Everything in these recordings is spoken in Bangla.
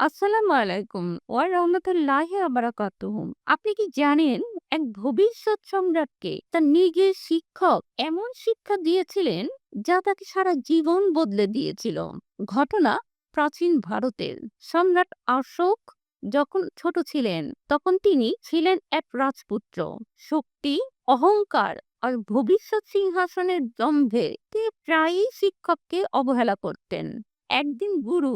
আসসালামু আলাইকুম ওয়া রাহমাতুল্লাহি ওয়া বারাকাতুহু। আপনি কি জানেন এক ভবিষ্যৎ সম্রাটকে তার নিজের শিক্ষক এমন শিক্ষা দিয়েছিলেন যা তাকে সারা জীবন বদলে দিয়েছিল। ঘটনা প্রাচীন ভারতের সম্রাট অশোক যখন ছোট ছিলেন, তখন তিনি ছিলেন এক রাজপুত্র শক্তি, অহংকার আর ভবিষ্যৎ সিংহাসনের দম্ভে তিনি প্রায়ই শিক্ষককে অবহেলা করতেন একদিন গুরু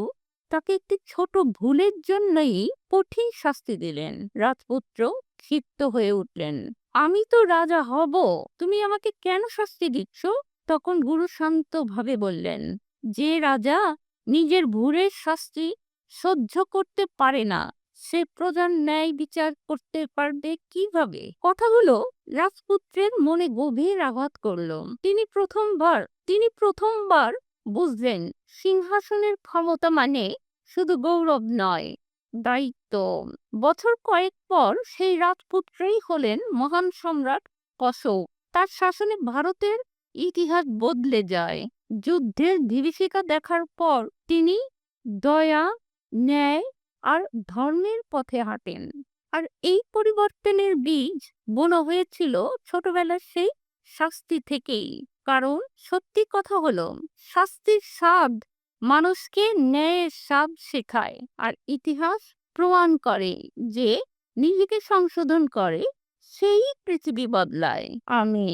তাকে একটি ছোট ভুলের জন্যই কঠিন শাস্তি দিলেন। রাজপুত্র ক্ষিপ্ত হয়ে উঠলেন, আমি তো রাজা হব, তুমি আমাকে কেন শাস্তি দিচ্ছ? তখন গুরু শান্তভাবে বললেন, যে রাজা নিজের ভুলের শাস্তি সহ্য করতে পারে না, সে প্রজার ন্যায় বিচার করতে পারবে কীভাবে? কথাগুলো রাজপুত্রের মনে গভীর আঘাত করল। তিনি প্রথমবার তিনি প্রথমবার বুঝলেন, সিংহাসনের ক্ষমতা মানে শুধু গৌরব নয়, দায়িত্ব। বছর কয়েক পর সেই রাজপুত্রই হলেন মহান সম্রাট অশোক। তার শাসনে ভারতের ইতিহাস বদলে যায়। যুদ্ধের বিভীষিকা দেখার পর তিনি দয়া, ন্যায় আর ধর্মের পথে হাঁটেন। আর এই পরিবর্তনের বীজ বোনা হয়েছিল ছোটবেলার সেই শাস্তি থেকেই। কারণ সত্যি কথা হলো, শাস্তির স্বাদ মানুষকে ন্যায়ের স্বাদ শেখায় আর ইতিহাস প্রমাণ করে যে নিজেকে সংশোধন করে, সেই পৃথিবী বদলায়। আমি